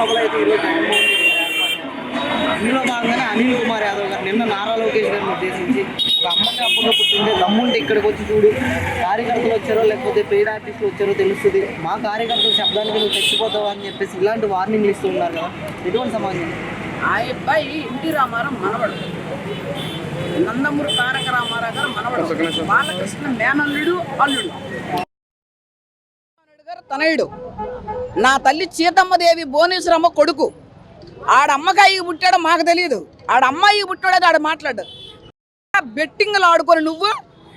సభలో అయితే ఈరోజు జగన్మోహన్ రెడ్డి ఇందులో భాగంగానే అనిల్ కుమార్ యాదవ్ గారు నిన్న నారా లోకేష్ గారిని ఉద్దేశించి ఒక అమ్మకి అప్పగా పుట్టింది దమ్ముంటే ఇక్కడికి వచ్చి చూడు కార్యకర్తలు వచ్చారో లేకపోతే పెయిడ్ ఆర్టిస్టులు వచ్చారో తెలుస్తుంది. మా కార్యకర్తల శబ్దానికి నువ్వు చచ్చిపోతావు అని చెప్పేసి ఇలాంటి వార్నింగ్లు ఇస్తూ ఉన్నారు కదా. ఎటువంటి సమాజం ఆ అబ్బాయి ఎన్టీ రామారావు మనవడు. నందమూరి తారక రామారావు గారు మనవడు. బాలకృష్ణ మేనల్లుడు అల్లుడు. గారు తనయుడు. నా తల్లి సీతమ్మదేవి భువనేశ్వరమ్మ కొడుకు. ఆడ అమ్మకాయి పుట్టాడో మాకు తెలియదు ఆడ అమ్మాయి పుట్టాడో ఆడ మాట్లాడు. బెట్టింగ్లు ఆడుకొని నువ్వు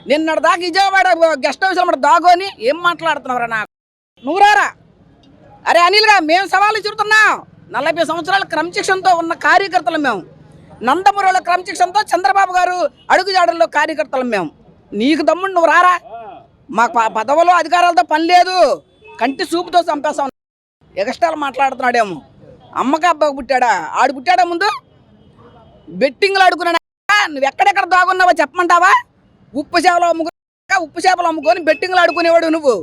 నిన్నటి దాకా విజయవాడ గెస్ట్ హౌస్లో దాగోని ఏం మాట్లాడుతున్నావురా నాకు? నువ్వు రారా? అరే అనిల్గా మేము సవాలు చెబుతున్నాం నలభై సంవత్సరాల క్రమశిక్షణతో ఉన్న కార్యకర్తలు మేము. నందమూరిలో క్రమశిక్షణతో చంద్రబాబు గారు అడుగుజాడల్లో కార్యకర్తలు మేము. నీకు దమ్ముడు నువ్వు రారా? మాకు పదవులు అధికారాలతో పని లేదు. కంటి చూపుతో చంపేస్తాం. ఎగస్టాలు మాట్లాడుతున్నాడేమో. అమ్మకి అబ్బాయి పుట్టాడా? ఆడు పుట్టాడా ముందు? బెట్టింగ్లు ఆడుకున్నాడా? నువ్వు ఎక్కడెక్కడ దాగున్నావో చెప్పమంటావా? ఉప్పు చేపలు అమ్ముకు ఉప్పు చేపలు అమ్ముకొని బెట్టింగ్లు ఆడుకునేవాడు నువ్వు.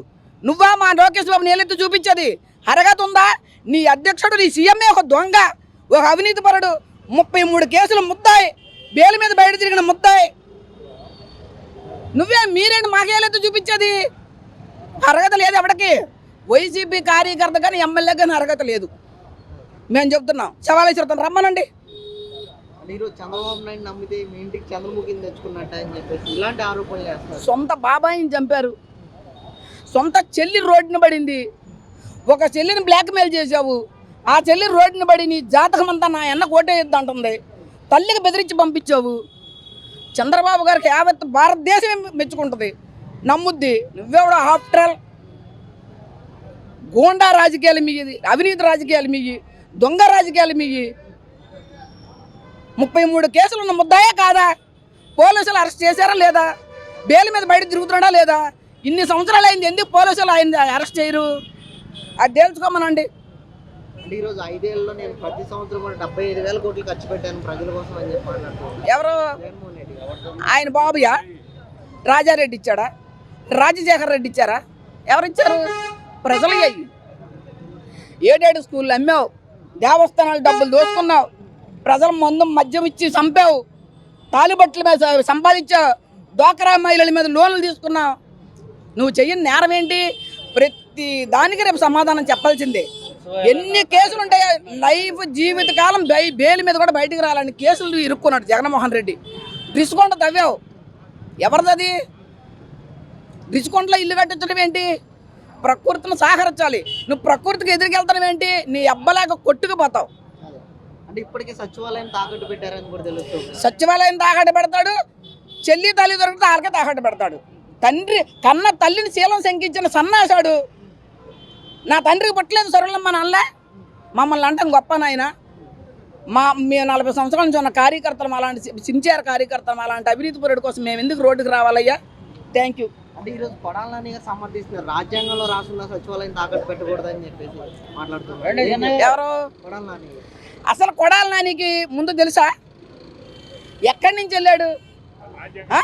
నువ్వా మా లోకేష్ బాబు నేలెత్తి చూపించేది? అరగత ఉందా? నీ అధ్యక్షుడు నీ సీఎంఏ ఒక దొంగ ఒక అవినీతి పరుడు. ముప్పై మూడు కేసులు ముద్దాయి బేలు మీద బయట తిరిగిన ముద్దాయి నువ్వే మీరేంటి మాకేలెత్తు చూపించేది? అరగత లేదు ఎవడికి. వైసీపీ కార్యకర్త కానీ ఎమ్మెల్యే కానీ అర్హత లేదు. మేము చెప్తున్నాం. రమ్మనండి. ఈరోజు చంద్రబాబు నాయుడు నమ్మితే మీ ఇంటికి చంద్రముఖిని తెచ్చుకున్నట్ట అని చెప్పేసి ఇలాంటి ఆరోపణలు సొంత బాబాయిని చంపారు. సొంత చెల్లి రోడ్డున పడింది. ఒక చెల్లిని బ్లాక్మెయిల్ చేసావు ఆ చెల్లి రోడ్డున పడి నీ జాతకం అంతా నా ఎన్న కోటేయద్దు అంటుంది. తల్లికి బెదిరించి పంపించావు. చంద్రబాబు గారికి యావత్ భారతదేశం మెచ్చుకుంటుంది. నమ్ముద్ది. నువ్వెవడో ఆఫ్టర్ ఆల్ గోండా రాజకీయాలు మీది అవినీతి రాజకీయాలు మీయి దొంగ రాజకీయాలు మీయి ముప్పై మూడు కేసులు ఉన్న ముద్దాయే కాదా? పోలీసులు అరెస్ట్ చేశారా లేదా? బెయిల్ మీద బయట తిరుగుతున్నాడా లేదా? ఇన్ని సంవత్సరాలు అయింది ఎందుకు పోలీసులు ఆయన అరెస్ట్ చేయరు? అది తేల్చుకోమనండి అంటే ఈరోజు ఐదేళ్ళలో నేను ప్రతి సంవత్సరం డెబ్బై ఐదు వేల కోట్లు ఖర్చు పెట్టాను ప్రజల కోసం అని చెప్పి ఎవరు. ఆయన బాబుయా? రాజారెడ్డి ఇచ్చాడా? రాజశేఖర్ రెడ్డి ఇచ్చారా? ఎవరు ఇచ్చారు ప్రజలు అయ్యి ఏడేడు స్కూళ్ళు అమ్మావు. దేవస్థానాలు డబ్బులు దోచుకున్నావు ప్రజల మందు మద్యం ఇచ్చి చంపావు. తాలిబట్టల మీద సంపాదించావు. డోకరా మహిళల మీద లోన్లు తీసుకున్నావు. నువ్వు చెయ్యని నేరం ఏంటి? ప్రతి దానికి రేపు సమాధానం చెప్పాల్సిందే. ఎన్ని కేసులు ఉంటాయో లైఫ్ జీవితకాలం బై బెయిల్ మీద కూడా బయటికి రాలని కేసులు ఇరుక్కున్నాడు జగన్మోహన్ రెడ్డి. రిసుకొండ తవ్వావు. ఎవరిదది రిసుకొండలో ఇల్లు కట్టించడం ఏంటి? ప్రకృతిని సహకరించాలి నువ్వు ప్రకృతికి ఎదురుకెళ్తాం ఏంటి? నీ అబ్బలాగా కొట్టుకుపోతావు. అదే. అంటే ఇప్పటికే సచివాలయం తాకట్టు పెట్టారని కూడా తెలుస్తుంది సచివాలయం తాకట్టు పెడతాడు చెల్లి తల్లి దొరికితే ఆళ్ళకే తాకట్టు పెడతాడు. తండ్రి కన్న తల్లిని శీలం శంకించిన సన్నాసాడు. నా తండ్రికి పుట్టలేదు సరులమ్మ నల్లే మమ్మల్ని అంటాం గొప్ప నాయన. మా మేము నలభై సంవత్సరాల నుంచి ఉన్న కార్యకర్తలు అలాంటి సిన్సియర్ కార్యకర్తలు అలాంటి అవినీతి పరుడు కోసం మేము ఎందుకు రోడ్డుకు రావాలయ్యా? థ్యాంక్ యూ అంటే ఈరోజు కొడాలని గారు సమర్థిస్తున్నారు. రాజ్యాంగంలో రాసున్న సచివాలయం తాకట్టు పెట్టకూడదని చెప్పేసి మాట్లాడుతున్నారు. ఎవరు? కొడాలి నాని. అసలు కొడాలి నానికి ముందు తెలుసా? ఎక్కడి నుంచి వెళ్ళాడు? ఆ?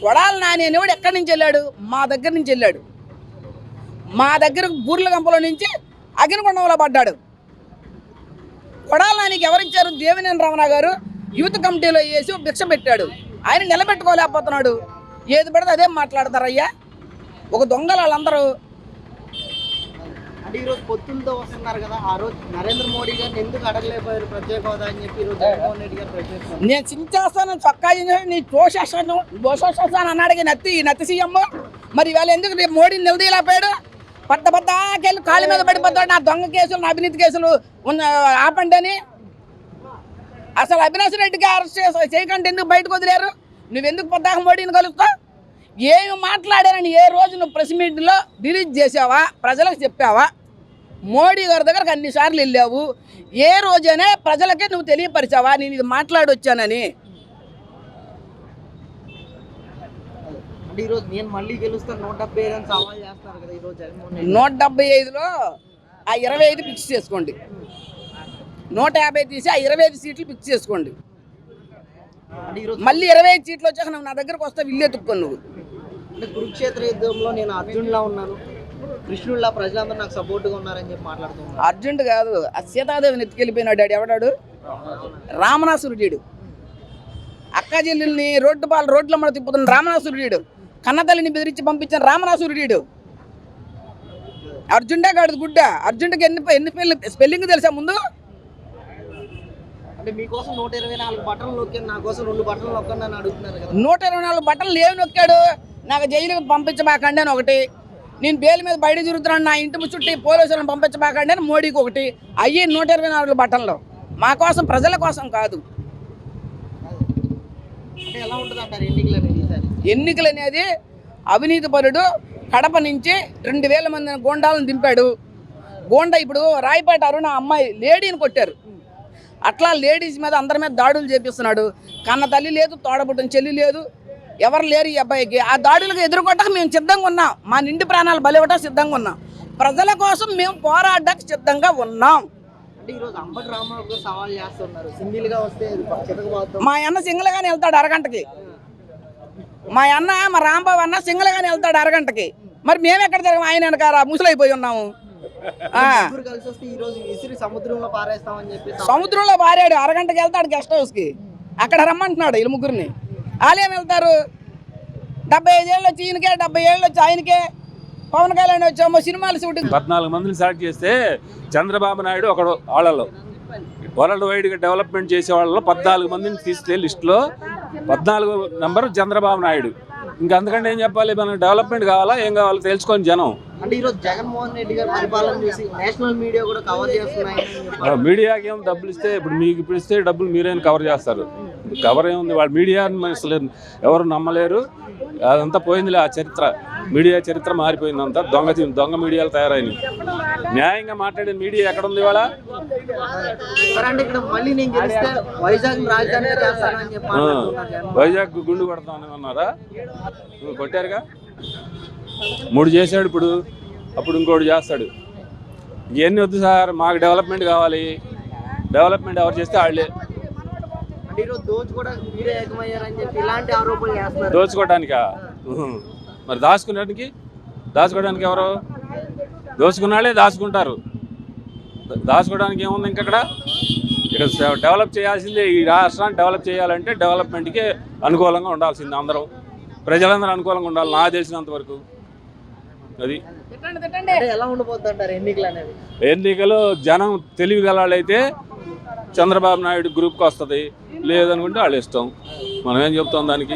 కొడాలి నాని అనేవాడు ఎక్కడి నుంచి వెళ్ళాడు? మా దగ్గర నుంచి వెళ్ళాడు. మా దగ్గర బూర్ల గంపలో నుంచి అగ్నికొండంలో పడ్డాడు. కొడాలి నానికి ఎవరిచ్చారు? దేవినేని రమణ గారు. యూత్ కమిటీలో వేసి భిక్ష పెట్టాడు. ఆయన నిలబెట్టుకోలేకపోతున్నాడు. ఏది పడితే అదే మాట్లాడతారయ్యా. ఒక దొంగలు వాళ్ళందరూ. అంటే ఈరోజు పొత్తులతో వస్తున్నారు కదా ఆ రోజు నరేంద్ర మోడీ గారిని ఎందుకు అడగలేకపోయారు ప్రత్యేక హోదా అని చెప్పి ఈరోజు జగన్మోహన్ రెడ్డి గారు ప్రశ్నిస్తున్నారు. నేను చించేస్తాను చొక్కా నీ తోసేస్తాను దోషేస్తాను అన్నాడు నత్తి నత్తి సీఎం. మరి ఇవాళ ఎందుకు రేపు మోడీని నిలదీయలేకపోయాడు? పట్ట పట్టాకెళ్ళి కాళ్ళ మీద పడిపోతాడు నా దొంగ కేసులు నా అవినీతి కేసులు ఉన్న ఆపండి అని. అసలు అవినాష్ రెడ్డికి అరెస్ట్ చేసి చేయకుండా ఎందుకు బయటకు వదిలేరు? నువ్వెందుకు పద్దాక మోడీని కలుస్తావు? ఏమి మాట్లాడారని ఏ రోజు నువ్వు ప్రెస్ మీట్లో రిలీజ్ చేసావా ప్రజలకు చెప్పావా? మోడీ గారి దగ్గరకు అన్నిసార్లు వెళ్ళావు. ఏ రోజైనా ప్రజలకే నువ్వు తెలియపరిచావా? నేను ఇది మాట్లాడొచ్చానని. నూట డెబ్బై ఐదులో ఆ ఇరవై ఐదు ఫిక్స్ చేసుకోండి. నూట యాభై తీసి ఆ ఇరవై ఐదు సీట్లు ఫిక్స్ చేసుకోండి. మళ్ళీ ఇరవై ఐదు సీట్లు వచ్చాక నువ్వు నా దగ్గరకు వస్తే ఇల్లు ఎత్తుక్కో నువ్వు. అంటే కురుక్షేత్ర యుద్ధంలో నేను అర్జున్లా ఉన్నాను. కృష్ణుళ్ళ ప్రజలందరూ నాకు సపోర్ట్గా ఉన్నారని చెప్పి మాట్లాడుతున్నారు అర్జెంట్ కాదు ఆ సీతాదేవిని ఎత్తుకెళ్ళిపోయినాడు డాడీ ఎవడాడు? రామనాసురుడీడు అక్క చెల్లెల్ని రోడ్డు పాలు రోడ్ల మన తిప్పుతున్న రామనాసురుడీడు కన్నతల్లిని బెదిరించి పంపించిన రామనాసురుడీడు అర్జుంటే కాదు గుడ్డ. అర్జున్కి ఎన్ని ఎన్ని స్పెల్లింగ్ స్పెల్లింగ్ తెలుసా ముందు? అంటే మీకోసం నూట ఇరవై నాలుగు బట్టలు నొక్కాను నా కోసం రెండు బట్టలు నొక్కండి అని అడుగుతున్నారు నూట ఇరవై నాలుగు బట్టలు ఏమి నొక్కాడు? నాకు జైలుకి పంపించబాకండి అని ఒకటి. నేను బెయిల్ మీద బయట తిరుగుతున్నాను నా ఇంటి చుట్టి పోలీసులను పంపించబాకండి అని మోడీకి ఒకటి. అయ్యి నూట ఇరవై నాలుగు బట్టల్లో మా కోసం ప్రజల కోసం కాదు. ఎన్నికలు అనేది అవినీతి పరుడు కడప నుంచి రెండు వేల మంది గోండాలను దింపాడు. గోండా ఇప్పుడు రాయపేట అరుణ అమ్మాయి లేడీని కొట్టారు. అట్లా లేడీస్ మీద అందరి మీద దాడులు చేపిస్తున్నాడు. కన్న తల్లి లేదు తోడబుట్టిన చెల్లి లేదు. ఎవరు లేరు ఈ అబ్బాయికి. ఆ దాడులకు ఎదుర్కొట్టక మేము సిద్ధంగా ఉన్నాం. మా నిండి ప్రాణాలు బలివట సిద్ధంగా ఉన్నాం. ప్రజల కోసం మేము పోరాడడానికి సిద్ధంగా ఉన్నాం. మా అన్న సింగల్గానే వెళ్తాడు అరగంటకి. మా అన్న మా రాంబాబు అన్న సింగల్గానే వెళ్తాడు అరగంటకి. మరి మేము ఎక్కడ తిరగం? ఆయన వెనకాల ముసలైపోయి ఉన్నాము. సముద్రంలో పారాడు. అరగంటకి వెళ్తాడు గెస్ట్ హౌస్కి. అక్కడ రమ్మంటున్నాడు వీళ్ళు ముగ్గురిని. వాళ్ళేం వెళ్తారు. డెబ్బై ఐదేళ్ళు వచ్చి ఈయనకే డెబ్బై ఏళ్ళు వచ్చి ఆయనకే. పవన్ కళ్యాణ్ వచ్చామో సినిమాలు షూటింగ్. పద్నాలుగు మందిని సెలెక్ట్ చేస్తే చంద్రబాబు నాయుడు ఒకడు వాళ్ళలో. వరల్డ్ వైడ్గా డెవలప్మెంట్ చేసే వాళ్ళలో పద్నాలుగు మందిని తీస్తే లిస్టులో పద్నాలుగు నెంబర్ చంద్రబాబు నాయుడు. ఇంకా అంతకంటే ఏం చెప్పాలి? మనకు డెవలప్మెంట్ కావాలా? ఏం కావాలో తెలుసుకొని జనం. అంటే ఈ రోజు జగన్మోహన్ రెడ్డి గారు పరిపాలన చూసి నేషనల్ మీడియా కూడా కవర్ చేస్తున్నాయి. మీడియాకి ఏం డబ్బులు ఇస్తే ఇప్పుడు మీకు ఇప్పుడు ఇస్తే డబ్బులు మీరేం కవర్ చేస్తారు? కవర్ ఏముంది వాళ్ళ మీడియా అసలు ఎవరు నమ్మలేరు. అదంతా పోయిందిలే ఆ చరిత్ర. మీడియా చరిత్ర మారిపోయింది అంతా. దొంగ దొంగ మీడియాలు తయారైనవి. న్యాయంగా మాట్లాడే మీడియా ఎక్కడ ఉంది ఇవాళ వైజాగ్ గుండు కొడతామని అన్నారా? నువ్వు కొట్టారుగా? మూడు చేశాడు ఇప్పుడు. అప్పుడు ఇంకోటి చేస్తాడు. ఇవన్నీ వద్దు సార్. మాకు డెవలప్మెంట్ కావాలి. డెవలప్మెంట్ ఎవరు చేస్తే వాళ్ళే. అంటే ఈరోజు దోచు కూడా మీరే ఏకమయ్యారని చెప్పి ఇలాంటి ఆరోపణలు చేస్తున్నారు. దోచుకోవడానికా ఉహు. మరి దాచుకునేదానికి దాచుకోవడానికి ఎవరు? దోచుకున్నాళ్ళే దాచుకుంటారు. దాచుకోవడానికి ఏముంది ఇంకక్కడ ఇక్కడ స- డెవలప్ చేయాల్సిందే. ఈ రాష్ట్రాన్ని డెవలప్ చేయాలంటే డెవలప్మెంట్కి అనుకూలంగా ఉండాల్సింది అందరం. ప్రజలందరూ అనుకూలంగా ఉండాలి నాకు తెలిసినంత వరకు. అది. ఎన్నికలు జనం తెలివి గలాలైతే చంద్రబాబు నాయుడు గ్రూప్కి వస్తుంది. లేదనుకుంటే వాళ్ళు ఇష్టం. మనం ఏం చెప్తాం దానికి?